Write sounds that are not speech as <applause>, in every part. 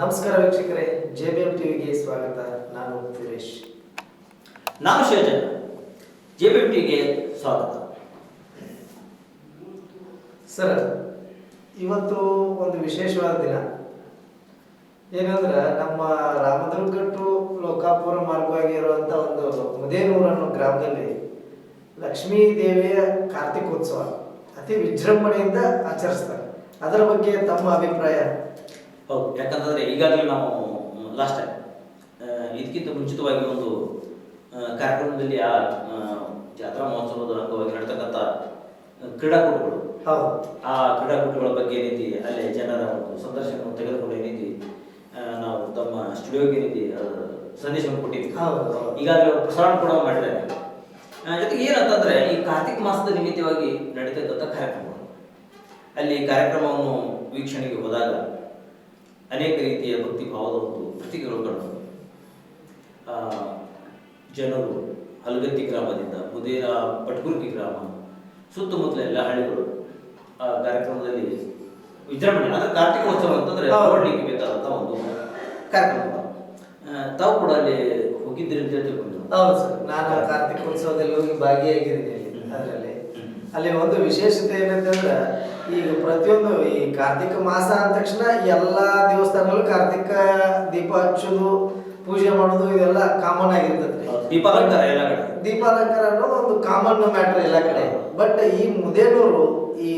ನಮಸ್ಕಾರ ವೀಕ್ಷಕರೇ J B M ಟಿವಿಗೆ ಸ್ವಾಗತ. ನಾನು ಸುರೇಶ್. ನಾನು ಶೇಜನ್ ಜೆ ಬಿ ಟಿಗೆ ಸ್ವಾಗತ. ಸರ್ ಇವತ್ತು ಒಂದು ವಿಶೇಷವಾದ ದಿನ. ಏನಂದ್ರೆ ನಮ್ಮ ರಾಮದುರ್ಗಟ್ಟು ಲೋಕಾಪುರ ಮಾರ್ಗವಾಗಿ ಇರುವಂಥ ಒಂದು ಮುದೇನೂರು ಅನ್ನೋ ಗ್ರಾಮದಲ್ಲಿ ಲಕ್ಷ್ಮೀ ದೇವಿಯ ಕಾರ್ತಿಕೋತ್ಸವ ಅತಿ ವಿಜೃಂಭಣೆಯಿಂದ ಆಚರಿಸ್ತಾರೆ. ಅದರ ಬಗ್ಗೆ ತಮ್ಮ ಅಭಿಪ್ರಾಯ? ಹೌದು ಯಾಕಂತಂದ್ರೆ ಈಗಾಗಲೇ ನಾವು ಲಾಸ್ಟ್ ಟೈಮ್ ಇದಕ್ಕಿಂತ ಮುಂಚಿತವಾಗಿ ಒಂದು ಕಾರ್ಯಕ್ರಮದಲ್ಲಿ ಆ ಜಾತ್ರಾ ಮಹೋತ್ಸವದ ಅಂಗವಾಗಿ ನಡ್ತಕ್ಕಂಥ ಕ್ರೀಡಾಕೂಟಗಳು. ಹೌದು. ಆ ಕ್ರೀಡಾಕೂಟಗಳ ಬಗ್ಗೆ ಏನೈತಿ ಅಲ್ಲಿ ಜನರ ಒಂದು ಸಂದರ್ಶನವನ್ನು ತೆಗೆದುಕೊಂಡು ಏನೈತಿ ನಾವು ತಮ್ಮ ಸ್ಟುಡಿಯೋಗೆ ಏನೈತಿ ಸಂದೇಶವನ್ನು ಕೊಟ್ಟಿದ್ವಿ. ಈಗಾಗಲೇ ಪ್ರಸಾರಣ ಪ್ರಸಾರ ಕೂಡ ಮಾಡಿದ್ದಾರೆ. ಜೊತೆಗೆ ಏನಂತಂದ್ರೆ ಈ ಕಾರ್ತಿಕ ಮಾಸದ ನಿಮಿತ್ತವಾಗಿ ನಡೀತಕ್ಕಂಥ ಕಾರ್ಯಕ್ರಮಗಳು. ಅಲ್ಲಿ ಕಾರ್ಯಕ್ರಮವನ್ನು ವೀಕ್ಷಣೆಗೆ ಹೋದಾಗ ಅನೇಕ ರೀತಿಯ ಭಕ್ತಿ ಭಾವದ ಒಂದು ಕಂಡು ಜನರು ಹಲಗತ್ತಿ ಗ್ರಾಮದಿಂದ ಮುದೇರ ಪಟ್ಕುರ್ಕಿ ಗ್ರಾಮ ಸುತ್ತಮುತ್ತಲ ಎಲ್ಲ ಹಳ್ಳಿಗಳು ಆ ಕಾರ್ಯಕ್ರಮದಲ್ಲಿ ವಿಜೃಂಭಣೆ ಅಂದ್ರೆ ಕಾರ್ತಿಕೋತ್ಸವ ಅಂತಂದ್ರೆ ಹೌದು. ನೋಡ್ಲಿಕ್ಕೆ ಬೇಕಾದಂತ ಒಂದು ಕಾರ್ಯಕ್ರಮ. ತಾವು ಕೂಡ ಅಲ್ಲಿ ಹೋಗಿದ್ದೀರಿ ಅಂತ ಹೇಳ್ತೀವಿ ಹೌದು ಸರ್ ನಾನು ಕಾರ್ತಿಕೋತ್ಸವದಲ್ಲಿ ಹೋಗಿ ಭಾಗಿಯಾಗಿದ್ದೀನಿ. ಅಲ್ಲಿ ಒಂದು ವಿಶೇಷತೆ ಏನಂತಂದ್ರೆ ಈಗ ಪ್ರತಿಯೊಂದು ಈ ಕಾರ್ತಿಕ ಮಾಸ ಅಂದ ತಕ್ಷಣ ಎಲ್ಲ ದೇವಸ್ಥಾನಗಳು ಕಾರ್ತಿಕ ದೀಪ ಹಚ್ಚೋದು ಪೂಜೆ ಮಾಡೋದು ಇದೆಲ್ಲ ಕಾಮನ್ ಆಗಿರ್ತದೆ. ದೀಪಾಲಂಕಾರ ಎಲ್ಲ ಕಡೆ. ದೀಪಾಲಂಕಾರ ಅನ್ನೋದು ಒಂದು ಕಾಮನ್ ಮ್ಯಾಟರ್ ಎಲ್ಲ ಕಡೆ. ಬಟ್ ಈ ಮುದೇನೂರು ಈ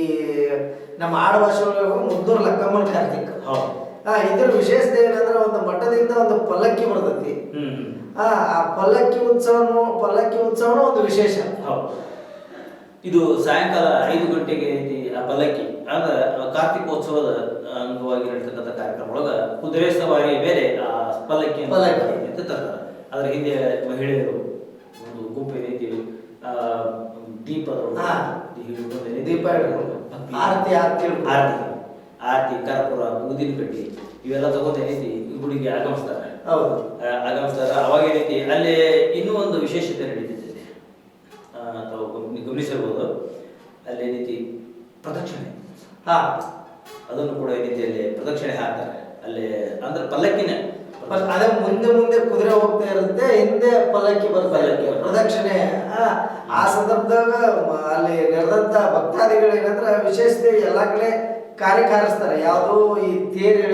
ನಮ್ಮ ಆಡಭಾಷೆ ಮುದ್ದೂರು ಲಕ್ಕಮ್ಮನ ಕಾರ್ತಿಕ. ಹೌದು. ಆ ಇದ್ರ ವಿಶೇಷತೆ ಏನಂದ್ರೆ ಒಂದು ಮಠದಿಂದ ಒಂದು ಪಲ್ಲಕ್ಕಿ ಬರ್ತೈತಿ. ಆ ಆ ಪಲ್ಲಕ್ಕಿ ಉತ್ಸವನು ಪಲ್ಲಕ್ಕಿ ಉತ್ಸವನು ಒಂದು ವಿಶೇಷ. ಹೌದು. ಇದು ಸಾಯಂಕಾಲ ಐದು ಗಂಟೆಗೆ ಐತಿ ಆ ಪಲ್ಲಕ್ಕಿ. ಅಂದ್ರೆ ಕಾರ್ತಿಕೋತ್ಸವದ ಅಂಗವಾಗಿ ನಡೀತಕ್ಕಂಥ ಕಾರ್ಯಕ್ರಮ ಒಳಗ ಕುದುರೆ ಸವಾರಿ ಮೇಲೆ ಆ ಪಲ್ಲಕ್ಕಿ. ಅಂತ ತರ್ತಾರೆ. ಅದ್ರ ಹಿಂದೆ ಮಹಿಳೆಯರು ಒಂದು ಗುಂಪು ಏನೈತಿ. ಹಿಡ್ಕೊಂಡು ದೀಪ ಆರತಿ ಆರತಿ. ಆರತಿ ಆರತಿ ಕರ್ಪೂರ ಊದಿನ ಕಟ್ಟಿ ಇವೆಲ್ಲ ತಗೊಂಡು ಏನೈತಿ ಗುಡಿಗೆ ಆಗಮಿಸ್ತಾರೆ. ಹೌದು. ಆಗಮಿಸ್ತಾರೆ. ಅವಾಗ ಏನೈತಿ ಅಲ್ಲಿ ಇನ್ನೂ ಒಂದು ವಿಶೇಷತೆ ನಡೀತಿದೆ ಗಮನಿ- ಗಮನಿಸಿರ್ಬೋದು ಅಲ್ಲಿ ರೀತಿ ಪ್ರದಕ್ಷಿಣೆ. ಹಾ ಅದನ್ನು ಕೂಡ ಏನೈತಿ ರೀತಿಯಲ್ಲಿ ಪ್ರದಕ್ಷಿಣೆ ಹಾಕ್ತಾರೆ. ಅಲ್ಲಿ ಅಂದ್ರೆ ಪಲ್ಲಕ್ಕಿನೇ ಅದೇ ಮುಂದೆ ಮುಂದೆ ಕುದುರೆ ಹೋಗ್ತಾ ಇರುತ್ತೆ ಹಿಂದೆ ಪಲ್ಲಕ್ಕಿ ಬರ್ತಾ ಪಲ್ಲಕ್ಕಿ ಪ್ರದಕ್ಷಿಣೆ ಆ, ಆ ಸಂದರ್ಭದಾಗ ಅಲ್ಲಿ ನಡೆದಂತ ಭಕ್ತಾದಿಗಳು ಏನಂದ್ರೆ ವಿಶೇಷತೆ ಎಲ್ಲಾ ಕಡೆ ಕಾರ್ಯಕಾರಿಸ್ತಾರೆ. ಯಾವುದು ಈ ತೇರು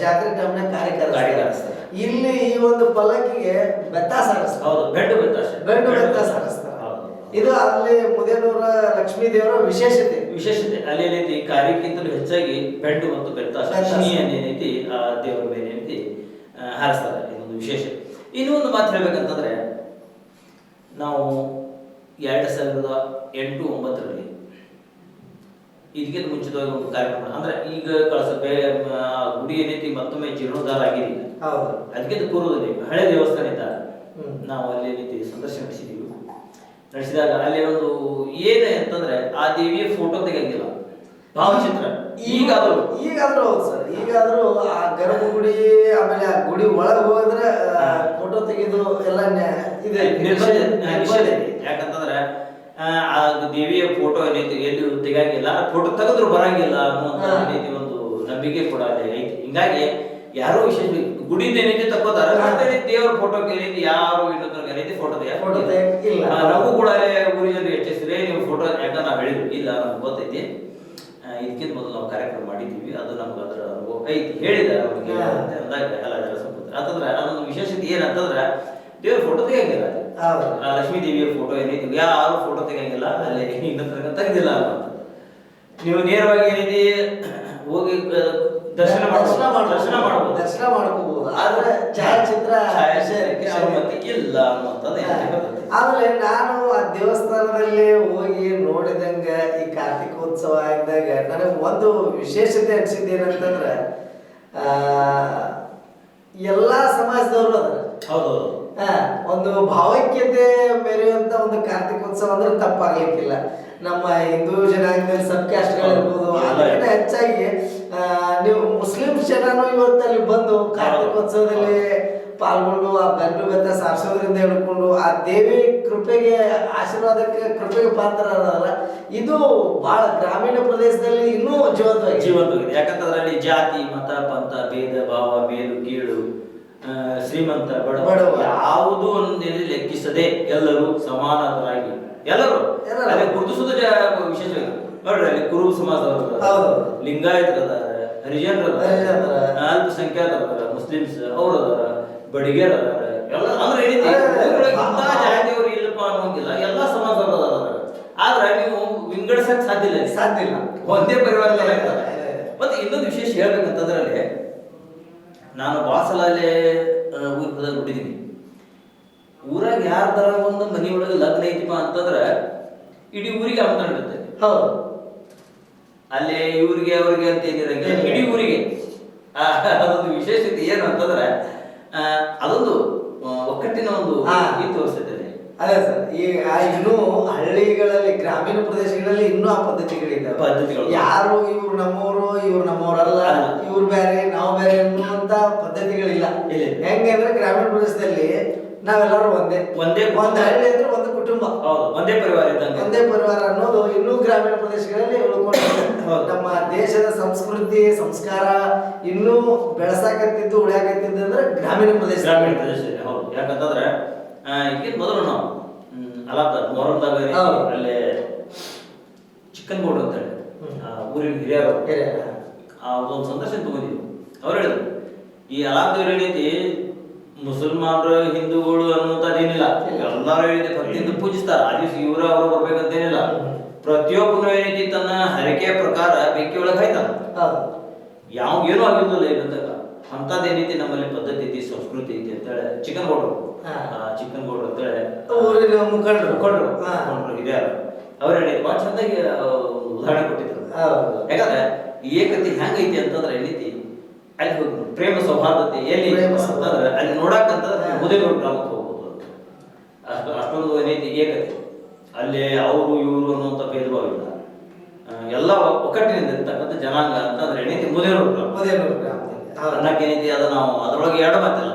ಜಾತ್ರೆ ಟೈಮ್ನಾಗ ಕಾರ್ಯ ಕಾರಿಸ್ತಾರೆ ಇಲ್ಲಿ ಈ ಒಂದು ಪಲ್ಲಕ್ಕಿಗೆ ಬೆತ್ತ ಸಾರಿಸ್ತಾರೆ. ಹೌದು ಬೆಂಡು ಬೆತ್ತ ಬೆಂಡು ಬೆತ್ತ ಸಾರಿಸ್ತಾರೆ. ಇದು ಅಲ್ಲಿ ಮುದೇನೂರ ಲಕ್ಷ್ಮೀ ದೇವರ ವಿಶೇಷತೆ. ವಿಶೇಷತೆ. ಅಲ್ಲಿ ಏನೈತಿ ಕಾರ್ಯಕ್ಕಿಂತಲೂ ಹೆಚ್ಚಾಗಿ ಬೆಡ್ ಮತ್ತು ಬೆತ್ತ ಬೆತ್ತಾಶ. ಶನಿಯನ್ನು ಏನೈತಿ ಆ ದೇವರ ಮೇಲೆ ಏನೈತಿ ಹಾರಿಸ್ತಾರೆ. ಇದೊಂದು ವಿಶೇಷ ಇನ್ನೂ ಒಂದು ಮಾತು ಹೇಳ್ಬೇಕಂತಂದ್ರೆ ನಾವು ಎರಡು ಸಾವಿರದ ಎಂಟು ಒಂಬತ್ತರಲ್ಲಿ ಇದಕ್ಕಿಂತ ಮುಂಚಿತವಾಗಿ ಒಂದು ಕಾರ್ಯಕ್ರಮ ಅಂದ್ರೆ ಈಗ ಕಳಸ ಬೇ- ಗುಡಿ ಏನೈತಿ ಮತ್ತೊಮ್ಮೆ ಜೀರ್ಣೋದ್ಧಾರ ಆಗಿದೆ. ಅದಕ್ಕಿಂತ ಪೂರ್ವದಲ್ಲಿ ಹಳೆ ದೇವಸ್ಥಾನ ಇದ್ದ. ನಾವು ಅಲ್ಲಿ ಏನೈತಿ ಸಂದರ್ಶನ ನಡೆಸಿದೀವಿ. ನಡೆಸಿದಾಗ ಅಲ್ಲಿ ಒಂದು ಏನೇ ಅಂತಂದ್ರೆ ಆ ದೇವಿಯ ಫೋಟೋ ತೆಗೆದಿಲ್ಲ ಭಾವಚಿತ್ರ. ಈಗಾದ್ರೂ. ಈಗಾದ್ರೂ ಹೌದು ಸರ್. ಈಗಾದ್ರೂ ಆ ಗರ್ಭಗುಡಿ ಆಮೇಲೆ ಆ ಗುಡಿ ಒಳಗೆ ಹೋದ್ರೆ ಫೋಟೋ ತೆಗೆದು ಎಲ್ಲ ಇದೆ. ಇದೆ. ಇದೆ. ಯಾಕಂತಂದ್ರೆ ಆ, ದೇವಿಯ ಫೋಟೋ ಏನೈತಿ ಎಲ್ಲಿ ತೆಗಿಯಂಗಿಲ್ಲ. ಫೋಟೋ ತೆಗೆದ್ರು ಬರಂಗಿಲ್ಲ ಅನ್ನುವಂತ ಒಂದು ನಂಬಿಕೆ ಕೂಡ ಅಲ್ಲಿ ಐತಿ. ಹಿಂಗಾಗಿ ಯಾರೋ ವಿಶೇಷ ಗುಡಿಯಿಂದ ಏನೈತಿ ತಕ್ಕೋತಾರ. ದೇವ್ರ ಫೋಟೋ ಏನೈತಿ ಯಾರು ಇನ್ನೊಂದ್ರ ಏನೈತಿ ಫೋಟೋ ಫೋಟೋ. ನಾವು ಕೂಡ ಅಲ್ಲಿ ಊರಿ ಜನರಿಗೆ ಹೆಚ್ಚಿಸಿದ್ರೆ ನೀವು ಫೋಟೋ ಯಾಕಂದ್ರೆ ನಾವು ಹೇಳಿದ್ವಿ ಇಲ್ಲ ಆ, ಇದಕ್ಕಿಂತ ಮೊದಲು ನಾವು ಕಾರ್ಯಕ್ರಮ ಮಾಡಿದ್ದೀವಿ. ಅದು ನಮ್ಗೆ ಅದರ ಅನುಭವ. ಐತಿ ಹೇಳಿದ ಅವ್ರಿಗೆ. ಅಂತ ಅಂದಾಗ ಎಲ್ಲ ಜನ ಸಂಬಂಧ ಅಂತಂದ್ರೆ ಅದೊಂದು ವಿಶೇಷತೆ ಏನಂತಂದ್ರೆ ದೇವ್ರ ಫೋಟೋ ತೆಗಿಯಂಗಿಲ್ಲ ಲಕ್ಷ್ಮೀ ದೇವಿಯ ಫೋಟೋ ಏನೈತಿ ಯಾರು ಫೋಟೋ ತೆಗಿಯಂಗಿಲ್ಲ. ಅಲ್ಲಿ ಇನ್ನೊಂದು ತೆಗೆದಿಲ್ಲ ಅಂತ ನೀವು ನೇರವಾಗಿ ಏನೈತಿ ಹೋಗಿ ದರ್ಶನ ದರ್ಶನ ಮಾಡ್ಬೋದು. ಮಾಡ್ಬೋದು. ದರ್ಶನ ಮಾಡ್ಬೋದು. ದರ್ಶನ ಮಾಡ್ಕೋಬಹುದು ಆದ್ರೆ ಛಾಯಾಚಿತ್ರ ಛಾಯಾಚಿತ್ರಕ್ಕೆ ಅನುಮತಿ ಇಲ್ಲ ಅನ್ನುವಂಥದ್ದು. ಆಮೇಲೆ ನಾನು ಆ ದೇವಸ್ಥಾನದಲ್ಲಿ ಹೋಗಿ ನೋಡಿದಂಗ ಈ ಕಾರ್ತಿಕೋತ್ಸವ ಆಗಿದಾಗ ನನಗೆ ಒಂದು ವಿಶೇಷತೆ ಅನ್ಸಿದ್ದು ಏನಂತಂದ್ರೆ ಆ, ಎಲ್ಲಾ ಸಮಾಜದವರು ಅದ್ರ. ಹೌದು ಒಂದು ಭಾವೈಕ್ಯತೆ ಮೆರೆಯುವಂತ ಒಂದು ಕಾರ್ತಿಕೋತ್ಸವ ಅಂದ್ರೆ ತಪ್ಪಾಗ್ಲಿಕ್ಕಿಲ್ಲ. ನಮ್ಮ ಹಿಂದೂ ಜನಾಂಗದಲ್ಲಿ ಸಬ್ ಕ್ಯಾಸ್ಟ್ಗಳಿರ್ಬೋದು. ಅದಕ್ಕಿಂತ ಹೆಚ್ಚಾಗಿ ನೀವು ಮುಸ್ಲಿಂ ಜನನು ಇವತ್ತು ಅಲ್ಲಿ ಬಂದು ಕಾರ್ತಿಕೋತ್ಸವದಲ್ಲಿ ಪಾಲ್ಗೊಂಡು ಆ ಬೆನ್ನು ಬೆತ್ತ ಸಾರಿಸೋದ್ರಿಂದ ಹಿಡ್ಕೊಂಡು ಆ ದೇವಿ ಕೃಪೆಗೆ ಆಶೀರ್ವಾದಕ್ಕೆ ಕೃಪೆಗೆ ಪಾತ್ರರಾದಲ್ಲ ಇದು ಬಹಳ ಗ್ರಾಮೀಣ ಪ್ರದೇಶದಲ್ಲಿ ಇನ್ನೂ ಜೀವಂತ ಜೀವಂತವಾಗಿದೆ. ಯಾಕಂತಂದ್ರೆ ಅಲ್ಲಿ ಜಾತಿ ಮತ ಪಂಥ ಭೇದ ಭಾವ ಮೇಲು ಕೀಳು ಶ್ರೀಮಂತ ಬಡವ. ಯಾವುದು ಒಂದೇ ಲೆಕ್ಕಿಸದೆ ಎಲ್ಲರೂ ಸಮಾನರಾಗಿ ಎಲ್ಲರೂ. ಗುರುತಿಸೋದು ವಿಶೇಷ. ನೋಡ್ರಿ ಅಲ್ಲಿ ಕುರುಬ ಸಮಾಜದವರು ಹೌದು. ಹರಿಜನರು ಹರಿಜನರು ಅದಾರ. ಮುಸ್ಲಿಮ್ಸ್ ಅವ್ರ ಅದಾರ ಬಡಿಗೇರ್ ಅದಾರ ಎಲ್ಲ ಅಂದ್ರೆ ಏನೈತಿ. ಇಂಥ ಜಾತಿಯವರು ಇಲ್ಲಪ್ಪ ಅನ್ನೋಂಗಿಲ್ಲ ಎಲ್ಲ ಸಮಾಜ ಅದಾರ ಆದ್ರೆ ನೀವು ವಿಂಗಡಿಸಕ್ ಸಾಧ್ಯ ಇಲ್ಲ. ಸಾಧ್ಯ ಇಲ್ಲ ಒಂದೇ ಪರಿವಾರ ತರ ಇರ್ತದೆ. ಇದೆ, ಇದೆ. ಮತ್ತೆ ಇನ್ನೊಂದು ವಿಶೇಷ ಹೇಳ್ಬೇಕಂತಂದ್ರೆ ಅಲ್ಲಿ ನಾನು ಭಾಳ ಸಲ ಅಲ್ಲೇ ಊರ್ ಪದ ತರ ಊರಾಗ ಒಂದು ಮನೆಯೊಳಗೆ ಒಳಗೆ ಲಗ್ನ ಐತಿಪ್ಪ ಅಂತಂದ್ರೆ ಇಡೀ ಊರಿಗೆ ಆಮಂತ್ರಣ ಹೌದು ಅಲ್ಲಿ ಇವ್ರಿಗೆ ಅವ್ರಿಗೆ ಅಂತ ಏನಿರಂಗಿಲ್ಲ ಇಡೀ ಊರಿಗೆ ಅದೊಂದು ವಿಶೇಷತೆ ಏನು ಅಂತಂದ್ರೆ ಅದೊಂದು ಒಕ್ಕಟ್ಟಿನ ಒಂದು ಹಾ. ಇದು ತೋರಿಸ್ತೈತೆ ಅದೇ ಸರ್ ಈಗ ಇನ್ನೂ ಹಳ್ಳಿಗಳಲ್ಲಿ ಗ್ರಾಮೀಣ ಪ್ರದೇಶಗಳಲ್ಲಿ ಇನ್ನೂ ಆ ಪದ್ಧತಿಗಳಿದ್ದಾವೆ ಪದ್ಧತಿಗಳು. ಯಾರು ಇವ್ರು ನಮ್ಮವರು ಇವ್ರು ನಮ್ಮವರಲ್ಲ. ಇವ್ರು ಬೇರೆ ನಾವು ಬೇರೆ ಅನ್ನುವಂತ ಪದ್ಧತಿಗಳಿಲ್ಲ ಇಲ್ಲ. ಹೆಂಗೆ ಅಂದ್ರೆ ಗ್ರಾಮೀಣ ಪ್ರದೇಶದಲ್ಲಿ ನಾವೆಲ್ಲರೂ ಒಂದೇ ಒಂದೇ. ಒಂದು ಹಳ್ಳಿ ಅಂದ್ರೆ ಒಂದು ಕುಟುಂಬ. ಹೌದು ಒಂದೇ ಪರಿವಾರ ಇದ್ದಂಗೆ. ಒಂದೇ ಪರಿವಾರ ಅನ್ನೋದು ಇನ್ನೂ ಗ್ರಾಮೀಣ ಪ್ರದೇಶಗಳಲ್ಲಿ ಉಳ್ಕೊಂಡಿದೆ. ನಮ್ಮ ದೇಶದ ಸಂಸ್ಕೃತಿ ಸಂಸ್ಕಾರ ಇನ್ನೂ ಬೆಳೆಸಾಕತ್ತಿದ್ದು ಉಳಿಯಾಕತ್ತಿದ್ದು ಅಂದ್ರೆ ಗ್ರಾಮೀಣ ಪ್ರದೇಶ. ಗ್ರಾಮೀಣ ಪ್ರದೇಶದಲ್ಲಿ ಹೌದು. ಯಾಕಂತಂದ್ರೆ ಈಗಿನ ಮೊದಲು ನಾವು ಹ್ಮ್, ಅಲಾತ ಅಲ್ಲಿ ಬೋರ್ಡ್ ಅಂತ ಹೇಳಿ ಊರಿನ ಹಿರಿಯರು. ಆ ಒಂದು ಸಂದರ್ಶನ ತಗೊಂಡಿದ್ವಿ ಅವ್ರು ಹೇಳಿದ್ರು ಈ ಅಲಾಬ್ದವ್ರು ಏನೈತಿ ಮುಸಲ್ಮಾನರು ಹಿಂದೂಗಳು ಅನ್ನುವಂಥದ್ದೇನಿಲ್ಲ ಎಲ್ಲರೂ ಹೇಳಿದೆ ಪ್ರತಿಯೊಂದು ಪೂಜಿಸ್ತಾರ. ಆ ದಿವಸ ಇವ್ರ ಅವರು ಬರ್ಬೇಕಂತೇನಿಲ್ಲ. ಏನಿಲ್ಲ ಪ್ರತಿಯೊಬ್ಬನು ಏನೈತಿ ತನ್ನ ಹರಕೆಯ ಪ್ರಕಾರ ಬೆಂಕಿ ಒಳಗೆ ಹಾಯ್ತಾನ. ಯಾವ ಏನೂ ಆಗಿರ್ಲಿಲ್ಲ ಇಲ್ಲಂದಾಗ ಅಂತದೇನೈತಿ ನಮ್ಮಲ್ಲಿ ಪದ್ಧತಿ ಐತಿ ಸಂಸ್ಕೃತಿ ಐತಿ ಅಂತೇಳಿ ಚಿಕನ್ ಕೊಡ್ರು. ಚಿಕನ್ ಕೊಡ್ರು ಅಂತೇಳಿ. ಊರಿನ ಮುಖಂಡರು. ಹಿರಿಯರು ಅವ್ರು. ಹೇಳಿದ್ರು. ಭಾಳ ಚಂದಾಗಿ ಉದಾಹರಣೆ ಕೊಟ್ಟಿದ್ರು. ಯಾಕಂದ್ರೆ ಈ ಏಕತೆ ಹೆಂಗೈತಿ ಅಂತಂದ್ರೆ ಏನೈತಿ ಅಲ್ಲಿ ಹೋಗಿ ನೋಡಿ. ಪ್ರೇಮ ಸೌಹಾರ್ದತೆ ಎಲ್ಲಿ. ಅಂತಂದ್ರೆ ಅಲ್ಲಿ ನೋಡಕ್ಕಂತಂದ್ರೆ ಹಾ. ಮುದೇನೂರು ಗ್ರಾಮಕ್ಕೆ ಹೋಗ್ಬೋದು. ಅಷ್ಟು ಅಷ್ಟೊಂದು ರೀತಿ ಏಕತೆ. ಅಲ್ಲಿ ಅವರು ಇವರು ಅನ್ನುವಂಥ ಭೇದಭಾವ ಇಲ್ಲ. ಎಲ್ಲ ಒಕ್ಕಟ್ಟಿನಿಂದ ಇರ್ತಕ್ಕಂಥ ಜನಾಂಗ ಅಂತಂದ್ರೆ ಏನೈತಿ? ಮುದೇನೂರು ಗ್ರಾಮ. ಮುದೇನೂರು ಗ್ರಾಮ. ಅನ್ನಕ್ಕೆ ಏನೈತಿ? ಅದು ನಾವು ಅದರೊಳಗೆ ಎರಡು ಮಾತಿಲ್ಲ.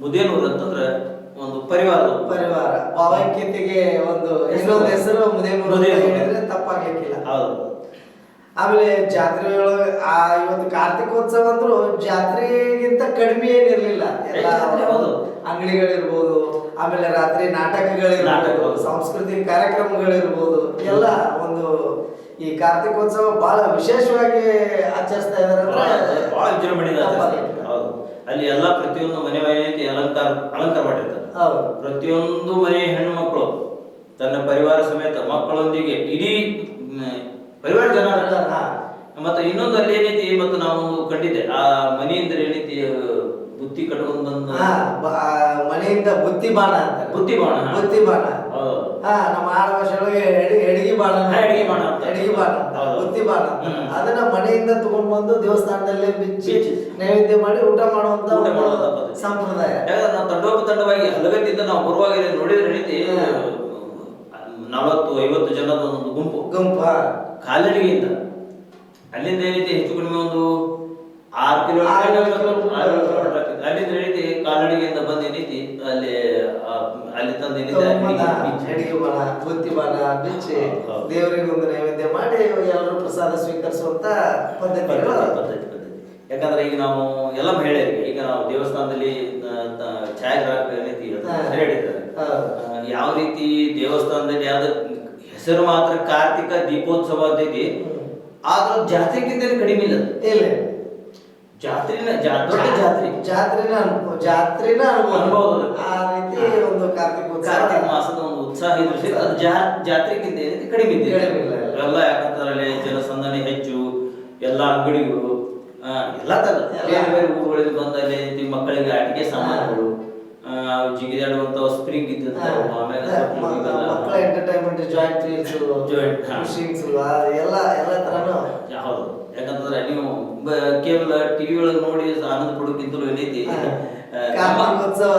ಮುದೇನೂರು ಅಂತಂದ್ರೆ ಒಂದು ಪರಿವಾರ ಪರಿವಾರ. ಭಾವೈಕ್ಯತೆಗೆ ಒಂದು ಹೆಸರು. ಮುದೇನೂರು ತಪ್ಪಾಗ್ಲಿಕ್ಕಿಲ್ಲ. ಹೌದು. ಆಮೇಲೆ ಜಾತ್ರೆ ಒಳಗೆ ಆ ಇವತ್ತು ಕಾರ್ತಿಕೋತ್ಸವ ಅಂದ್ರು ಜಾತ್ರೆಗಿಂತ ಕಡಿಮೆ ಏನಿರ್ಲಿಲ್ಲ. ಎಲ್ಲ. ಅಂಗಡಿಗಳಿರ್ಬೋದು ಆಮೇಲೆ ರಾತ್ರಿ ನಾಟಕಗಳಿರ್ಬೋದು ನಾಟಕಗಳು. ಸಾಂಸ್ಕೃತಿಕ ಕಾರ್ಯಕ್ರಮಗಳಿರ್ಬೋದು ಎಲ್ಲ ಒಂದು ಈ ಕಾರ್ತಿಕೋತ್ಸವ ಬಹಳ ವಿಶೇಷವಾಗಿ ಆಚರಿಸ್ತಾ ಇದಾರೆ ಬಹಳ ವಿಜೃಂಭಣೆ ಅಲ್ಲಿ ಎಲ್ಲ ಪ್ರತಿಯೊಂದು ಮನೆ ಮನೆಯಲ್ಲಿ ಅಲಂಕಾರ ಅಲಂಕಾರ ಮಾಡಿರ್ತಾರೆ. ಹೌದು. ಪ್ರತಿಯೊಂದು ಮನೆ ಹೆಣ್ಣು ಮಕ್ಕಳು ತನ್ನ ಪರಿವಾರ ಸಮೇತ ಮಕ್ಕಳೊಂದಿಗೆ ಇಡೀ ಮ್, ಪರಿವಾರ ಜನ. ಮತ್ತೆ ಇನ್ನೊಂದು ಅಲ್ಲಿ ಏನೈತಿ ಮತ್ತು ನಾವು ಕಂಡಿದ್ದೆ ಆ ಮನೆಯಿಂದ ಏನೈತಿ ಬುತ್ತಿ ಕಟ್ಕೊಂಡ್ ಬಂದ ಆ, ಮನೆಯಿಂದ ಬುತ್ತಿ ಬಾಣ ಅಂತ ಬುತ್ತಿ ಬಾಣ. ಬುತ್ತಿ ಬಾಣ. ಹಾ ನಮ್ಮ ಆಡಭಾಷೆಯೊಳಗೆ ಎಡಿ ಎಡಗಿ ಬಾಣ ಎಡಗಿ ಬಾಣ. ಎಡಗಿ ಬಾಣ ಬುತ್ತಿ ಬಾಣ ಅದನ್ನ ಮನೆಯಿಂದ ತಗೊಂಡ್ ಬಂದು ದೇವಸ್ಥಾನದಲ್ಲೇ ಬಿಚ್ಚಿ. ನೈವೇದ್ಯ ಮಾಡಿ ಊಟ ಮಾಡುವಂತ. ಸಂಪ್ರದಾಯ ನಾವು ನಾವು ತಂಡೋಪತಂಡವಾಗಿ ಹಲಗತ್ತಿಂದ ನಾವು ಬರುವಾಗ ನೋಡಿದ್ರೆ ಏನೈತಿ. ನಲವತ್ತು ಐವತ್ತು ಜನದ ಒಂದು ಗುಂಪು ಗುಂಪ ಕಾಲ್ನಡಿಗೆಯಿಂದ. ಅಲ್ಲಿಂದ ಏನೈತೆ ಹೆಚ್ಚು ಕಡಿಮೆ ಒಂದು ಆರು ಕಿಲೋಮೀಟರ್. ಅಲ್ಲಿಂದ ಏನೈತಿ ಕಾಲಡಿಗೆಯಿಂದ ಬಂದು ಏನೈತಿ ಅಲ್ಲಿ ಅಲ್ಲಿ ತಂದು ಏನೈತಿ ಬುತ್ತಿ ಬಿಚ್ಚಿ ದೇವರಿಗೆ ಒಂದು ನೈವೇದ್ಯ ಮಾಡಿ ಎಲ್ಲರೂ ಪ್ರಸಾದ ಸ್ವೀಕರಿಸುವಂತ ಪದ್ಧತಿ ಪದ್ಧತಿ ಯಾಕಂದ್ರೆ ಈಗ ನಾವು ಎಲ್ಲ ಮಹಿಳೆಯರಿಗೆ ಈಗ ನಾವು ದೇವಸ್ಥಾನದಲ್ಲಿ ಛಾಯಾಗ್ರಾಹಕ ಏನೈತಿ. ಆ, ಯಾವ ರೀತಿ ದೇವಸ್ಥಾನದಲ್ಲಿ ಯಾವ್ದು ಹೆಸರು ಮಾತ್ರ ಕಾರ್ತಿಕ ದೀಪೋತ್ಸವ ಅಂತ ಐತಿ ಹ್ಮ್. ಆದ್ರೂ ಜಾತ್ರೆಗಿಂತ ಕಡಿಮೆ ಇಲ್ಲ ಇಲ್ಲ ಜಾತ್ರಿನ ದೊಡ್ಡ ಜಾತ್ರೆ ಜಾತ್ರಿನ ಅನುಭವ ಜಾತ್ರೆನ ಅನುಭವ. ಆ ರೀತಿ ಒಂದು ಕಾರ್ತಿಕ ಕಾರ್ತಿಕ ಮಾಸದ ಒಂದು ಉತ್ಸಾಹ ಇದ್ರೆ ಅದು ಜಾ- ಜಾತ್ರೆಗಿಂತ ಏನೈತಿ ಕಡಿಮೆ ಇದೆ. ಎಲ್ಲ ಯಾಕಂದ್ರೆ ಅಲ್ಲಿ ಜನಸಂದಣಿ ಹೆಚ್ಚು ಎಲ್ಲ ಅಂಗಡಿಗಳು ಎಲ್ಲ ತರ. ಬೇರೆ ಬೇರೆ ಊರುಗಳಿಂದ ಬಂದಲ್ಲಿ ಮಕ್ಕಳಿಗೆ ಅಡಿಗೆ ಸಾಮಾನುಗಳು ಜಿಗಿದಾಡುವಂತ ಸ್ಪ್ರಿಂಗ್ ಇದ್ದದ್ದು ಆಮೇಲೆ ಮಕ್ಕಳ ಎಂಟರ್ಟೈನ್ಮೆಂಟ್ ಜಾಯಿಂಟ್ ರೀಲ್ಸ್. ಫಿಶಿಂಗ್ಸ್ ಎಲ್ಲ ಎಲ್ಲ ತರನು. ಹೌದು. ಯಾಕಂತಂದ್ರೆ ನೀವು ಕೇವಲ ಟಿವಿ ಒಳಗೆ ನೋಡಿ ಆನಂದ ಪಡೋಕ್ಕಿಂತಲೂ ಏನೈತಿ? ಹಾ. <laughs> ಆ, ಕಾರ್ತಿಕೋತ್ಸವ.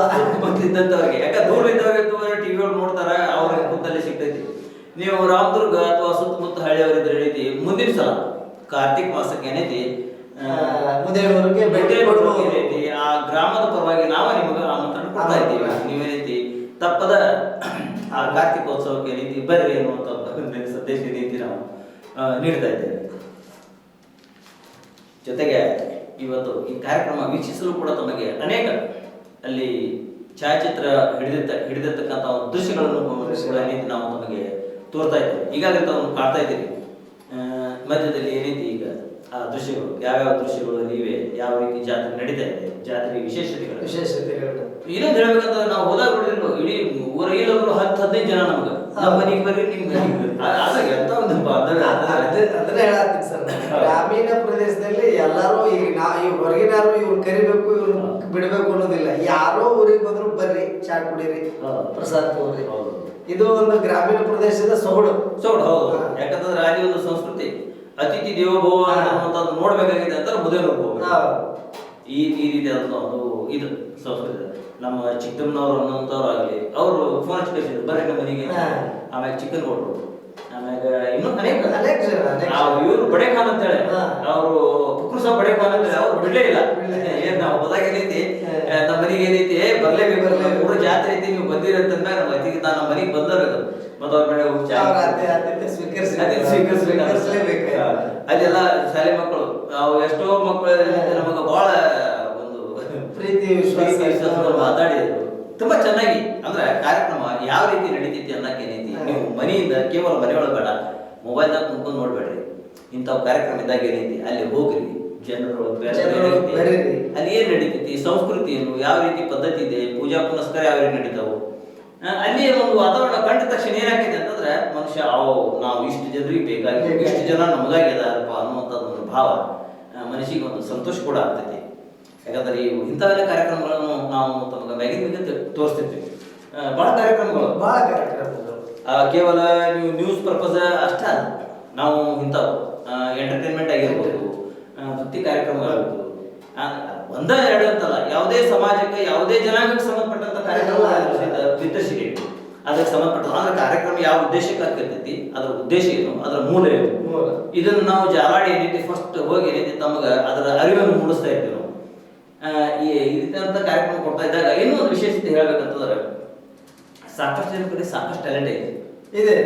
ದೂರ ಇದ್ದವ್ರಿಗೆ ಟಿವಿ ಒಳಗೆ ನೋಡ್ತಾರ ಅವ್ರಿಗೆ ಕುಂತಲ್ಲಿ ಸಿಗ್ತೈತಿ. ನೀವು ರಾಮದುರ್ಗ ಅಥವಾ ಸುತ್ತಮುತ್ತ ಹಳ್ಳಿಯವರಿದ್ರೆ ಏನೈತಿ? ಮುಂದಿನ ಸಲ ಕಾರ್ತಿಕ್ ಮಾಸಕ್ಕೆ ಏನೈತಿ? ಮುಂದೆ ಭೇಟಿ ಕೊಡ್ಬೋದು. ಏನೈತಿ? ಆ ಗ್ರಾಮದ ಪರವಾಗಿ ನಾವ ನಿಮಗೆ ಕೊಡ್ತಾ ಇದ್ದೀವಿ. ನೀವೇ ರೀತಿ ತಪ್ಪದ ಆ ಕಾರ್ತಿಕೋತ್ಸವಕ್ಕೆ ರೀತಿ ಬರ್ರಿ ಅನ್ನುವಂಥ <laughs> ಸಂದೇಶ ರೀತಿ ನಾವು ನೀಡ್ತಾ ಇದ್ದೇವೆ. ಜೊತೆಗೆ ಇವತ್ತು ಈ ಕಾರ್ಯಕ್ರಮ ವೀಕ್ಷಿಸಲು ಕೂಡ ತಮಗೆ ಅನೇಕ ಅಲ್ಲಿ ಛಾಯಾಚಿತ್ರ ಹಿಡಿದಿರ್ತ ಹಿಡಿದಿರ್ತಕ್ಕಂಥ ದೃಶ್ಯಗಳನ್ನು ನಾವು ತಮಗೆ ತೋರ್ತಾ ಇದ್ದೇವೆ. ಈಗಾಗಲೇ ತಾವು ಕಾಡ್ತಾ ಇದ್ದೀವಿ ಮಧ್ಯದಲ್ಲಿ ಈ ರೀತಿ ದೃಶ್ಯಗಳು ಯಾವ್ಯಾವ ದೃಶ್ಯಗಳು ಇವೆ ಯಾವ ರೀತಿ ಜಾತ್ರೆ ನಡೀತಾ ಇದೆ ಜಾತ್ರೆ ವಿಶೇಷತೆಗಳು. ವಿಶೇಷತೆಗಳು. ಇನ್ನೊಂದು ಹೇಳ್ಬೇಕಂತಂದ್ರೆ ನಾವು ಹೋದಾಗ ನೋಡಿದ್ರು ಇಡೀ ಊರೈಲವರು ಹತ್ತು ಹದಿನೈದು ಜನ ನಮ್ಗೆ. ನಮ್ಮ ಮನೆಗೆ ಬರ್ರಿ ನಿಮ್ಗೆ ಅದಾಗ ಎಂತ ಒಂದು ಅದನ್ನ ಅದ- ಅದ- ಹೇಳತ್ತೀನಿ ಸರ್ ಗ್ರಾಮೀಣ ಪ್ರದೇಶದಲ್ಲಿ ಎಲ್ಲರೂ ಈಗ ನಾ ಈ ಹೊರಗಿನಾರು ಇವ್ರು ಕರಿಬೇಕು ಇವ್ರು ಬಿಡ್ಬೇಕು ಅನ್ನೋದಿಲ್ಲ. ಯಾರೋ ಊರಿಗೆ ಬಂದ್ರು ಬರ್ರಿ ಚಾ ಕುಡೀರಿ. ಪ್ರಸಾದ ತಗೋರಿ. ಇದು ಒಂದು ಗ್ರಾಮೀಣ ಪ್ರದೇಶದ ಸೊಗಡು ಸೋಡು ಹೌದು. ಯಾಕಂದ್ರೆ ಯಾಕಂತಂದ್ರೆ ಅಲ್ಲಿ ಒಂದು ಸಂಸ್ಕೃತಿ. ಅತಿಥಿ ದೇವೋಭವ. ಅನ್ನುವಂಥದ್ದು ನೋಡ್ಬೇಕಾಗಿದೆ ಅಂತ ಮೊದಲು ನೋಡ್ಕೋಬೇಕು ಹೌದು. ಈ ಈ ಅಂತ ಒಂದು ಇದು ಸಂಸ್ಕೃತಿ. ನಮ್ಮ ಚಿಕ್ಕಮ್ಮನವರು ಅನ್ನೋಂಥವ್ರು ಆಗಲಿ ಅವರು ಫೋನ್ ಹಚ್ಚಿ ಕಳಿಸಿದ್ರು. ಬರ್ರಿ ನಮ್ಮ ಮನೆಗೆ. ಆಮ್ಯಾಗ ಚಿಕನ್ ಕೊಟ್ರು. ಆಮ್ಯಾಗ ಇನ್ನೂ ಅನೇಕ. ಇವರು ಬಡೆ ಖಾನ್ ಅಂತೇಳಿ. ಹಾ. ಅವರು ಪುಕ್ರು ಸಹ ಬಡೆ ಖಾನ್ ಅಂತೇಳಿ. ಅವ್ರು ಬಿಡ್ಲೇ ಇಲ್ಲ. ಏನ್ ನಾವು ಹೋದಾಗ ಏನೈತಿ? ನಮ್ಮ ಮನೆಗೆ ಏನೈತಿ? ಬರ್ಲೇಬೇಕು. ಮೂರು ಜಾತ್ರೆ ಐತಿ ನೀವು ಬಂದಿರಂತ ನಮ್ಮ ಅತಿಗೆ ನಮ್ಮ ಮನೆಗೆ ಬಂದವರು ಮತ್ತೆ ಅವ್ರ ಹೋಗಿ ಚಾ. ಅಲ್ಲೆಲ್ಲ ಶಾಲೆ ಮಕ್ಕಳು ನಾವು ಎಷ್ಟೋ ಮಕ್ಕಳು ನಮಗ ಬಹಳ ಒಂದು ಪ್ರೀತಿ ವಿಶ್ವಾಸ ಮಾತಾಡಿದ್ರು. ತುಂಬಾ ಚೆನ್ನಾಗಿ ಅಂದ್ರೆ ಕಾರ್ಯಕ್ರಮ ಯಾವ ರೀತಿ ನಡೀತೈತಿ ಅನ್ನಕ್ಕೆ ಏನೈತಿ ನೀವು ಮನೆಯಿಂದ ಕೇವಲ ಮನೆಯೊಳಗೆ ಬೇಡ ಮೊಬೈಲ್ದಾಗ ಕುಂತ್ಕೊಂಡು ನೋಡ್ಬೇಡ್ರಿ. ಇಂಥವ್ ಕಾರ್ಯಕ್ರಮ ಇದ್ದಾಗ ಏನೈತಿ ಅಲ್ಲಿ ಹೋಗ್ರಿ. ಜನರು. ಅಲ್ಲಿ ಏನ್ ನಡೀತೈತಿ? ಸಂಸ್ಕೃತಿ ಏನು? ಯಾವ ರೀತಿ ಪದ್ಧತಿ ಇದೆ? ಪೂಜಾ ಪುನಸ್ಕಾರ ಯಾವ ರೀತಿ ನಡೀತಾವು? ಅಲ್ಲಿ ಒಂದು ವಾತಾವರಣ ಕಂಡ ತಕ್ಷಣ ಏನಾಗಿದೆ ಅಂತಂದ್ರೆ ಮನುಷ್ಯ ಅವು ನಾವು ಇಷ್ಟು ಜನರಿಗೆ ಬೇಕಾಗಿ ಇಷ್ಟು ಜನ ನಮಗಾಗ್ಯದಾರಪ್ಪ ಅನ್ನುವಂಥದ್ದು ಒಂದು ಭಾವ ಮನಸ್ಸಿಗೆ ಒಂದು ಸಂತೋಷ ಕೂಡ ಆಗ್ತೈತಿ. ಯಾಕಂದ್ರೆ ಈ ಇಂಥವೆಲ್ಲ ಕಾರ್ಯಕ್ರಮಗಳನ್ನು ನಾವು ತಮಗೆ ಮ್ಯಾಗಿನ ತೋರಿಸ್ತಿರ್ತೀವಿ. ಆ, ಬಹಳ ಕಾರ್ಯಕ್ರಮಗಳು. ಬಹಳ ಕಾರ್ಯಕ್ರಮಗಳು. ಕೇವಲ ನೀವು ನ್ಯೂಸ್ ಪರ್ಪಸ್ ಅಷ್ಟೇ ನಾವು ಇಂಥವು ಎಂಟರ್ಟೈನ್ಮೆಂಟ್ ಆಗಿರ್ಬೋದು ವೃತ್ತಿ ಕಾರ್ಯಕ್ರಮಗಳಾಗ್ಬೋದು ಒಂದ ಎರಡು ಅಂತಲ್ಲ ಯಾವುದೇ ಸಮಾಜಕ್ಕೆ ಯಾವುದೇ ಜನಾಂಗಕ್ಕೆ ಸಂಬಂಧಪಟ್ಟಂತ ಬಿತ್ತರಿಸಿದೆ ಅದಕ್ಕೆ ಸಂಬಂಧಪಟ್ಟ ಅಂದ್ರೆ ಕಾರ್ಯಕ್ರಮ ಯಾವ ಉದ್ದೇಶಕ್ಕೆ ಆಗ್ತಿರ್ತೈತಿ ಅದರ ಉದ್ದೇಶ ಏನು ಅದರ ಮೂಲ ಏನು? ಇದನ್ನು ನಾವು ಜಾಲಾಡಿ ಏನೈತಿ ಫಸ್ಟ್ ಹೋಗಿ ಏನೈತಿ ತಮಗೆ ಅದರ ಅರಿವನ್ನು ಮೂಡಿಸ್ತಾ ಇದ್ದೀವಿ ನಾವು. ಈ ರೀತಿಯಾದಂಥ ಕಾರ್ಯಕ್ರಮ ಕೊಡ್ತಾ ಇದ್ದಾಗ ಇನ್ನೂ ಒಂದು ವಿಶೇಷತೆ ಹೇಳ್ಬೇಕಂತಂದ್ರೆ ಸಾಕಷ್ಟು ಜನ ಕಡೆ ಸಾಕಷ್ಟು ಟ್ಯಾಲೆಂಟ್ ಐತಿ. ಇದೆ.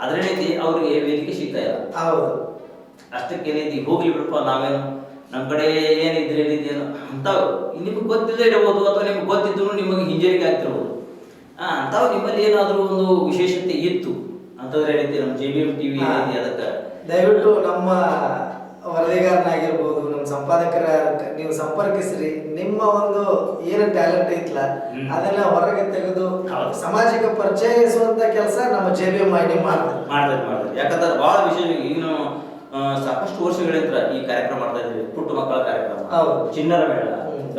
ಅದ್ರೇನೈತಿ ಅವ್ರಿಗೆ ವೇದಿಕೆ ಸಿಗ್ತಾ ಇಲ್ಲ. ಹೌದು. ಅಷ್ಟಕ್ಕೆ ಏನೈತಿ ಹೋಗ್ಲಿ ಬಿಡಪ್ಪ ನಾವೇನು? ನಮ್ಮ ಕಡೆ ಏನಿದ್ರೆ ಏನಿದೆಯೋ ಅಂಥವು. ನಿಮಗೆ ಗೊತ್ತಿಲ್ಲದೆ ಇರಬಹುದು ಅಥವಾ ನಿಮ್ಗೆ ಗೊತ್ತಿದ್ರು ನಿಮಗೆ ಹಿಂಜರಿಕೆ ಆಗ್ತಿರ್ಬೋದು. ಹಾಂ ಅಂಥವು ನಿಮ್ಮಲ್ಲಿ ಏನಾದರೂ ಒಂದು ವಿಶೇಷತೆ ಇತ್ತು? ಅಂತಂದ್ರೆ ಏನೈತಿ ನಮ್ಮ J B M T V ಏನೈತಿ ಅದಕ್ಕೆ. ದಯವಿಟ್ಟು ನಮ್ಮ ವರದಿಗಾರನಾಗಿರ್ಬೋದು ನಮ್ಮ ಸಂಪಾದಕರ ನೀವು ಸಂಪರ್ಕಿಸ್ರಿ. ನಿಮ್ಮ ಒಂದು ಏನು ಟ್ಯಾಲೆಂಟ್ ಐತ್ಲ ಅದನ್ನ ಹೊರಗೆ ತೆಗೆದು. ಸಮಾಜಕ್ಕೆ ಪರಿಚಯಿಸುವಂತ ಕೆಲಸ ನಮ್ಮ J B M I D ಮಾಡ್ತಾರೆ ಮಾಡ್ತಾರೆ ಮಾಡ್ತಾರೆ ಯಾಕಂದ್ರೆ ಬಹಳ ವಿಷಯ ಈಗ ಸಾಕಷ್ಟು ವರ್ಷಗಳಿಂದ ಈ ಕಾರ್ಯಕ್ರಮ ಮಾಡ್ತಾ ಇದ್ದೀವಿ ಪುಟ್ಟ ಮಕ್ಕಳ ಕಾರ್ಯಕ್ರಮ. ಚಿನ್ನರ ಮೇಳ ಹ್ಮ್.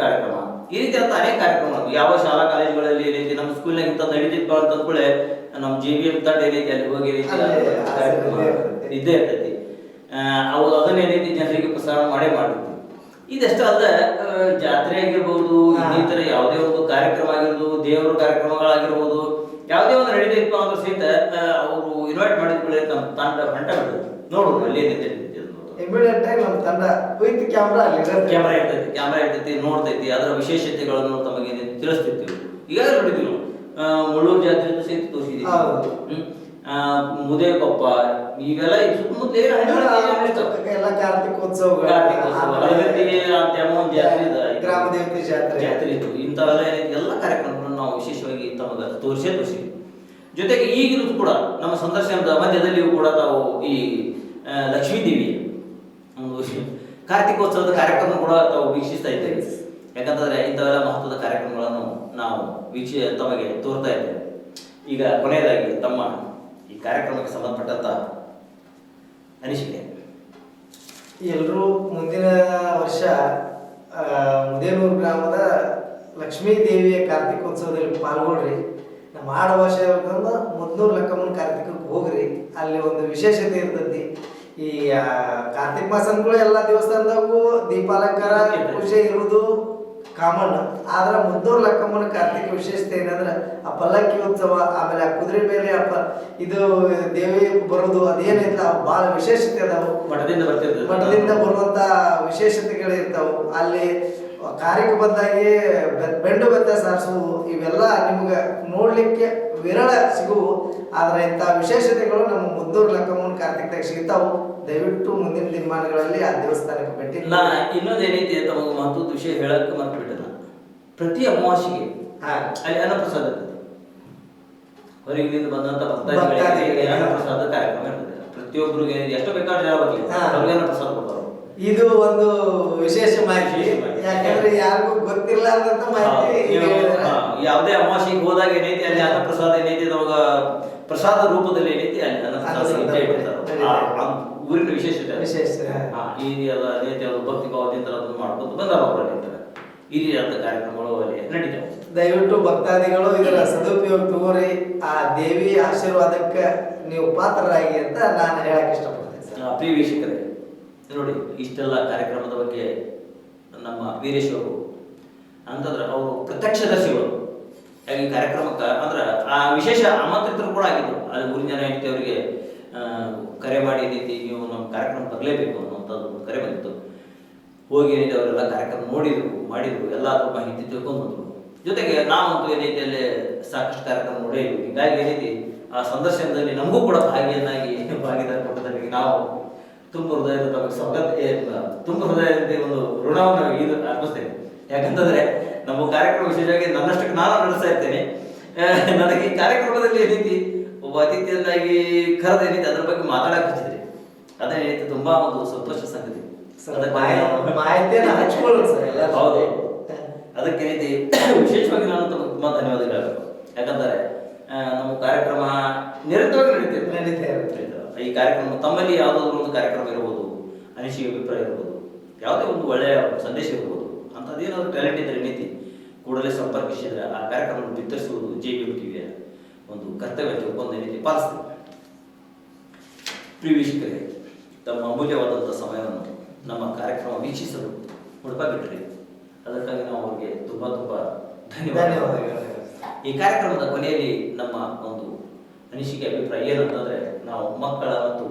ಕಾರ್ಯಕ್ರಮ ಈ ರೀತಿ ಅಂತ ಅನೇಕ ಕಾರ್ಯಕ್ರಮ ಯಾವ ಶಾಲಾ ಕಾಲೇಜುಗಳಲ್ಲಿ ಈ ರೀತಿ ನಮ್ಮ ಸ್ಕೂಲ್ನಾಗ ಇಂಥ ನಡೀತಿತ್ತು ಅಂತ ಅಂದ್ಕೊಳ್ಳೆ ನಮ್ಮ ಜಿ ಬಿ ಎಂ ತಂಡ ಏನೈತಿ ಅಲ್ಲಿ ಹೋಗಿ ರೀತಿ ಕಾರ್ಯಕ್ರಮ ಇದ್ದೇ ಇರ್ತೈತಿ. ಅವು ಅದನ್ನ ಏನೈತಿ ಜನರಿಗೆ ಪ್ರಸಾರ ಮಾಡೇ ಮಾಡಿದ್ವಿ ಇದಷ್ಟೇ ಅಲ್ಲದೆ ಜಾತ್ರೆ ಆಗಿರ್ಬೋದು. ಇನ್ನಿತರ ಯಾವುದೇ ಒಂದು ಕಾರ್ಯಕ್ರಮ ಆಗಿರ್ಬೋದು ದೇವರ ಕಾರ್ಯಕ್ರಮಗಳಾಗಿರ್ಬೋದು ಯಾವುದೇ ಒಂದು ನಡೀತಿತ್ತು ಅಂದ್ರೆ ಸಹಿತ ಅವರು ಇನ್ವೈಟ್ ಮಾಡಿದ್ಕೊಳ್ಳಿ ತಮ್ಮ ನಮ್ಮ ತಂಡ ಹೊಂಟ ಬಿಡ್ತದೆ ನೋಡು ಅಲ್ಲಿ ಏನಿದೆ ಇಮಿಡಿಯೇಟ್ ಆಗಿ ನಮ್ಮ ತಂಡ ವಿತ್ ಕ್ಯಾಮ್ರಾ ಅಲ್ಲಿ. ಕ್ಯಾಮ್ರಾ ಇರ್ತೈತಿ ಕ್ಯಾಮ್ರಾ ಇರ್ತೈತಿ ನೋಡ್ತೈತಿ ಅದರ ವಿಶೇಷತೆಗಳನ್ನು ತಮಗೆ ತಿಳಿಸ್ತಿರ್ತೀವಿ. ಈಗಾಗಲೇ ನೋಡಿದ್ವಿ ನಾವು. ಮುಳ್ಳೂರು ಜಾತ್ರೆ ಸಹಿತ. ಆ, ಮುದೇಕೊಪ್ಪ ಇವೆಲ್ಲ ಇರ್ತಾವೆ? ಎಲ್ಲ ಕಾರ್ತಿಕೋತ್ಸವ. ಗ್ರಾಮ ದೇವತೆ ಜಾತ್ರೆ ಜಾತ್ರೆ. ಇದು ಇಂಥವೆಲ್ಲ ಎಲ್ಲ ಕಾರ್ಯಕ್ರಮಗಳನ್ನು ನಾವು ವಿಶೇಷವಾಗಿ ತಮಗೆ ತೋರಿಸೇ ತೋರಿಸಿದ್ವಿ ಜೊತೆಗೆ ಈಗಲೂ ಕೂಡ ನಮ್ಮ ಸಂದರ್ಶನದ ಮಧ್ಯದಲ್ಲಿಯೂ ಕೂಡ ತಾವು ಈ ಲಕ್ಷ್ಮೀದೇವಿ ಕಾರ್ತಿಕೋತ್ಸವದ ಕಾರ್ಯಕ್ರಮ ಕೂಡ ತಾವು ವೀಕ್ಷಿಸ್ತಾ ಇದ್ದೇವೆ. ಯಾಕಂತಂದ್ರೆ ಇಂಥವೆಲ್ಲ ಮಹತ್ವದ ಕಾರ್ಯಕ್ರಮಗಳನ್ನು ನಾವು ವೀಕ್ಷಿ, ತಮಗೆ ತೋರ್ತಾ ಇದ್ದೇವೆ. ಈಗ ಕೊನೆಯದಾಗಿ ತಮ್ಮ ಈ ಕಾರ್ಯಕ್ರಮಕ್ಕೆ ಸಂಬಂಧಪಟ್ಟಂತ ಅನಿಸಿಕೆ. ಎಲ್ಲರೂ ಮುಂದಿನ ವರ್ಷ ಮುದೇನೂರು ಗ್ರಾಮದ ಲಕ್ಷ್ಮೀ ದೇವಿಯ ಕಾರ್ತಿಕೋತ್ಸವದಲ್ಲಿ ಪಾಲ್ಗೊಳ್ರಿ. ನಮ್ಮ ಅಂತಂದ್ರೆ ಮುದ್ನೂರು ಲಕ್ಕಮ್ಮನ ಕಾರ್ತಿಕಕ್ಕೆ ಹೋಗ್ರಿ. ಅಲ್ಲಿ ಒಂದು ವಿಶೇಷತೆ ಇರ್ತೈತಿ. ಈ ಕಾರ್ತಿಕ ಮಾಸ ಅಂದ್ಕೊಳ್ಳಿ ಎಲ್ಲ ದೇವಸ್ಥಾನದಾಗೂ ದೀಪಾಲಂಕಾರ ಪೂಜೆ ಇರುವುದು ಕಾಮನ್ ಆದ್ರೆ ಮುದ್ದೂರು ಲಕ್ಕಮ್ಮನ ಕಾರ್ತಿಕ ವಿಶೇಷತೆ ಏನಂದ್ರೆ ಆ ಪಲ್ಲಕ್ಕಿ ಉತ್ಸವ ಆಮೇಲೆ ಆ ಕುದುರೆ ಮೇಲೆ ಆ ಇದು ದೇವಿ ಬರೋದು ಅದೇನೈತ ಬಹಳ ವಿಶೇಷತೆ ಅದಾವು. ಮಠದಿಂದ ಬರ್ತಿರ್ತದೆ. ಮಠದಿಂದ ಬರುವಂತ ವಿಶೇಷತೆಗಳು ಇರ್ತಾವು. ಅಲ್ಲಿ ಕಾರ್ಯಕ್ಕೆ ಬಂದಾಗೆ ಬೆಂಡು ಬೆತ್ತ ಸಾರಿಸುವು ಇವೆಲ್ಲ ನಿಮ್ಗೆ ನೋಡ್ಲಿಕ್ಕೆ ವಿರಳ ಸಿಗುವು. ಆದರೆ ಇಂಥ ವಿಶೇಷತೆಗಳು ನಮ್ಮ ಮುದ್ದೂರು ಲಕ್ಕಮ್ಮನ ಕಾರ್ತಿಕದಾಗ ಸಿಗ್ತಾವು. ದಯವಿಟ್ಟು ಮುಂದಿನ ದಿನಮಾನಗಳಲ್ಲಿ ಆ ದೇವಸ್ಥಾನಕ್ಕೆ ಭೇಟಿ ನಾ ಇನ್ನೊಂದೇನೈತಿ ಅಂತ ತಮಗೆ ಮಹತ್ವದ ವಿಷಯ ಹೇಳಕ್ಕೆ ಮತ್ತೆ ನಾನು. ಪ್ರತಿ ಅಮಾವಾಸಿಗೆ. ಅಲ್ಲಿ ಅನ್ನಪ್ರಸಾದ ಹೊರಗಿನಿಂದ ಬಂದಂತ ಭಕ್ತಾದಿಗಳಿಗೆ. ಅನ್ನಪ್ರಸಾದ ಕಾರ್ಯಕ್ರಮ ಇರ್ತದೆ. ಪ್ರತಿಯೊಬ್ಬರಿಗೆ ಎಷ್ಟು ಬೇಕಾದ್ರೆ ಜನ ಬರ್ಲಿ. ಹಾ. ಅವ್ರಿಗೆ ಅನ್ನಪ್ರಸಾದ ಕೊಡ್ತಾರೆ ಇದು ಒಂದು ವಿಶೇಷ ಮಾಹಿತಿ ಯಾಕಂದ್ರೆ ಯಾರಿಗೂ ಗೊತ್ತಿಲ್ಲ ಅಂತ ಮಾಹಿತಿ ಯಾವುದೇ ಅಮಾವಾಸ್ಯೆಗೆ ಹೋದಾಗ ಏನೈತಿ ಅಲ್ಲಿ ಅನ್ನ ಪ್ರಸಾದ ಏನೈತಿ ನಮಗ ಪ್ರಸಾದ ರೂಪದಲ್ಲಿ ಏನೈತಿ ಅಲ್ಲಿ. ಆ- ಆ ಊರಿನ ವಿಶೇಷತೆ. ವಿಶೇಷ. ಈ ರೀತಿ ಭಕ್ತಿ ಭಾವದಿಂದ ಅದನ್ನು ಮಾಡ್ಕೊಂಡು ಬಂದಾರ ಅವರು. ಈ ರೀತಿಯಾದ ಕಾರ್ಯಕ್ರಮಗಳು ಅಲ್ಲಿ ನಡೀತಾವೆ ದಯವಿಟ್ಟು ಭಕ್ತಾದಿಗಳು ಇದರ ಸದುಪಯೋಗ ತಗೋರಿ ಆ ದೇವಿ ಆಶೀರ್ವಾದಕ್ಕೆ ನೀವು ಪಾತ್ರರಾಗಿ ಅಂತ ನಾನು ಹೇಳಕ್ ಇಷ್ಟಪಡ್ತೇನೆ ಪ್ರಿಯ ವೀಕ್ಷಕರೇ ನೋಡಿ, ಇಷ್ಟೆಲ್ಲ ಕಾರ್ಯಕ್ರಮದ ಬಗ್ಗೆ ನಮ್ಮ ವೀರೇಶ್ ಅವರು, ಅಂತಂದ್ರೆ ಅವರು ಪ್ರತ್ಯಕ್ಷದರ್ಶಿಗಳು ಈ ಕಾರ್ಯಕ್ರಮಕ್ಕೆ, ಅಂದ್ರೆ ಆ ವಿಶೇಷ ಆಮಂತ್ರಿತರು ಕೂಡ ಆಗಿದ್ರು. ಅಲ್ಲಿ ಗುರುಜನ ಅವರಿಗೆ ಕರೆ ಮಾಡಿ ರೀತಿ ನೀವು ನಮ್ಮ ಕಾರ್ಯಕ್ರಮ ಬರಲೇಬೇಕು ಅನ್ನುವಂಥದ್ದು ಕರೆ ಬಂದಿತ್ತು. ಹೋಗಿ ಏನಿದೆ ಅವರೆಲ್ಲ ಕಾರ್ಯಕ್ರಮ ನೋಡಿದ್ರು, ಮಾಡಿದ್ರು ಎಲ್ಲ ಮಾಹಿತಿ ತಿಳ್ಕೊಂಡು ಬಂದ್ರು. ಜೊತೆಗೆ ನಾವಂತೂ ಏನೈತಿ ಅಲ್ಲಿ ಸಾಕಷ್ಟು ಕಾರ್ಯಕ್ರಮ ನೋಡಿದ್ವಿ ಹೀಗಾಗಿ ಏನೈತಿ ಆ ಸಂದರ್ಶನದಲ್ಲಿ ನಮಗೂ ಕೂಡ ಭಾಗಿಯನ್ನಾಗಿ, ಭಾಗಿದಾರ ಕೊಟ್ಟದಲ್ಲಿ ನಾವು ತುಂಬ ಹೃದಯದ ತಮಗೆ ಸ್ವಾಗತ ಏ, ತುಂಬ ಹೃದಯದ ಒಂದು ಋಣವನ್ನು ಇದು ಅರ್ಪಿಸ್ತೇನೆ. ಯಾಕಂತಂದ್ರೆ ನಮ್ಮ ಕಾರ್ಯಕ್ರಮ ವಿಶೇಷವಾಗಿ ನನ್ನಷ್ಟಕ್ಕೆ ನಾನು ನಡೆಸ್ತಾ ಇರ್ತೇನೆ. ನನಗೆ ಈ ಕಾರ್ಯಕ್ರಮದಲ್ಲಿ ಏನೈತಿ ಒಬ್ಬ ಅತಿಥಿಯನ್ನಾಗಿ ಕರೆದ ಏನೈತಿ ಅದ್ರ ಬಗ್ಗೆ ಮಾತಾಡಕ್ ಹಚ್ಚಿದ್ರಿ. ಅದೇ ಏನೈತಿ ತುಂಬಾ ಒಂದು ಸಂತೋಷ ಸಂಗತಿ. ಹೌದು. ಅದಕ್ಕೆ ಏನೈತಿ ವಿಶೇಷವಾಗಿ ನಾನು ತಮಗೆ ತುಂಬಾ ಧನ್ಯವಾದಗಳು. ಯಾಕಂದ್ರೆ ನಮ್ಮ ಕಾರ್ಯಕ್ರಮ ನಿರಂತರವಾಗಿ ನಡೀತಿದೆ. ಈ ಕಾರ್ಯಕ್ರಮ ತಮ್ಮಲ್ಲಿ ಯಾವುದಾದ್ರು ಕಾರ್ಯಕ್ರಮ ಇರ್ಬೋದು ಅನಿಸಿಕೆ ಅಭಿಪ್ರಾಯ ಇರ್ಬೋದು ಯಾವುದೇ ಒಂದು ಒಳ್ಳೆಯ ಸಂದೇಶ ಇರ್ಬೋದು ಅಂಥದ್ದೇನಾದರೂ ಟ್ಯಾಲೆಂಟ್ ಇದ್ರೆ ನೀತಿ ಕೂಡಲೇ ಸಂಪರ್ಕಿಸಿದರೆ ಆ ಕಾರ್ಯಕ್ರಮವನ್ನು ಬಿತ್ತರಿಸುವುದು ಜೆ ಬಿ ಎಂ ಟಿವಿಯ ಒಂದು ಕರ್ತವ್ಯ ಒಪ್ಪಂದ ನೀತಿ ಪಾಲಿಸ್ತೀವಿ. ಪ್ರಿಯ ವೀಕ್ಷಕರೇ ತಮ್ಮ ಅಮೂಲ್ಯವಾದಂಥ ಸಮಯವನ್ನು ನಮ್ಮ ಕಾರ್ಯಕ್ರಮ ವೀಕ್ಷಿಸಲು ಮುಡುಪಾಗಿಟ್ಟರೆ ಅದಕ್ಕಾಗಿ ನಾವು ಅವರಿಗೆ ತುಂಬ ತುಂಬ ಧನ್ಯವಾದ ಧನ್ಯವಾದಗಳು. ಈ ಕಾರ್ಯಕ್ರಮದ ಕೊನೆಯಲ್ಲಿ ನಮ್ಮ ಒಂದು ಅನಿಸಿಕೆ ಅಭಿಪ್ರಾಯ ಏನಂತಂದರೆ ನಾವು ಮಕ್ಕಳ ಮತ್ತು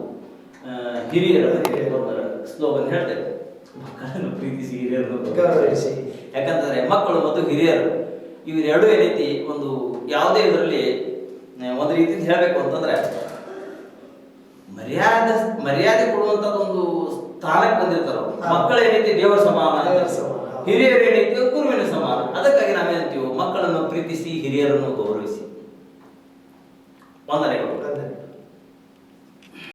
ಹಿರಿಯರ ಬಗ್ಗೆ ಒಂದು ಸ್ಲೋಗನ್ ಹೇಳ್ತೇವೆ. ಮಕ್ಕಳನ್ನು ಪ್ರೀತಿಸಿ ಹಿರಿಯರನ್ನು ಗೌರವಿಸಿ. ಯಾಕಂತಂದ್ರೆ ಮಕ್ಕಳು ಮತ್ತು ಹಿರಿಯರು ಇವರೆರಡು ರೀತಿ ಒಂದು ಯಾವುದೇ ಇದರಲ್ಲಿ ಒಂದು ರೀತಿಯಿಂದ ಹೇಳಬೇಕು ಅಂತಂದ್ರೆ ಮರ್ಯಾದೆ ಮರ್ಯಾದೆ ಕೊಡುವಂತ ಒಂದು ಸ್ಥಾನಕ್ಕೆ ಬಂದಿರ್ತಾರ ಮಕ್ಕಳ ಏನೈತಿ ದೇವರ ಸಮಾನ. ಹಿರಿಯರ ಏನೈತಿ ಗುರುವಿನ ಸಮಾನ. ಅದಕ್ಕಾಗಿ ನಾವೇನಂತೀವಿ ಮಕ್ಕಳನ್ನು ಪ್ರೀತಿಸಿ ಹಿರಿಯರನ್ನು ಗೌರವಿಸಿ. ವಂದನೆಗಳು ವಂದನೆ.